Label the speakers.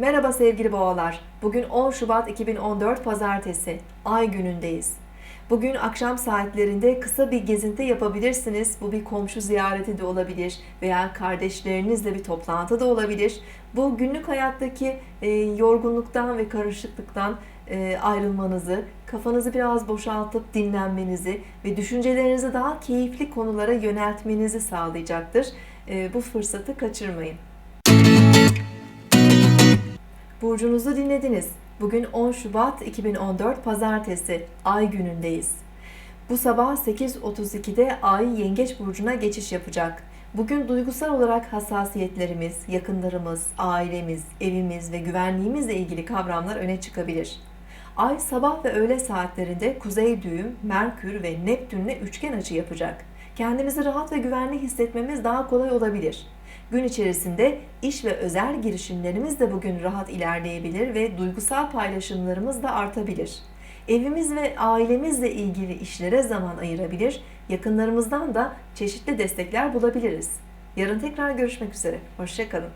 Speaker 1: Merhaba sevgili boğalar. Bugün 10 Şubat 2014 Pazartesi. Ay günündeyiz. Bugün akşam saatlerinde kısa bir gezinti yapabilirsiniz. Bu bir komşu ziyareti de olabilir veya kardeşlerinizle bir toplantı da olabilir. Bu günlük hayattaki e, yorgunluktan ve karışıklıktan e, ayrılmanızı, kafanızı biraz boşaltıp dinlenmenizi ve düşüncelerinizi daha keyifli konulara yöneltmenizi sağlayacaktır. E, bu fırsatı kaçırmayın. Burcunuzu dinlediniz. Bugün 10 Şubat 2014 Pazartesi, Ay günündeyiz. Bu sabah 8.32'de Ay Yengeç Burcu'na geçiş yapacak. Bugün duygusal olarak hassasiyetlerimiz, yakınlarımız, ailemiz, evimiz ve güvenliğimizle ilgili kavramlar öne çıkabilir. Ay sabah ve öğle saatlerinde Kuzey düğüm, Merkür ve Neptün'le üçgen açı yapacak. Kendimizi rahat ve güvenli hissetmemiz daha kolay olabilir. Gün içerisinde iş ve özel girişimlerimiz de bugün rahat ilerleyebilir ve duygusal paylaşımlarımız da artabilir. Evimiz ve ailemizle ilgili işlere zaman ayırabilir, yakınlarımızdan da çeşitli destekler bulabiliriz. Yarın tekrar görüşmek üzere. Hoşçakalın.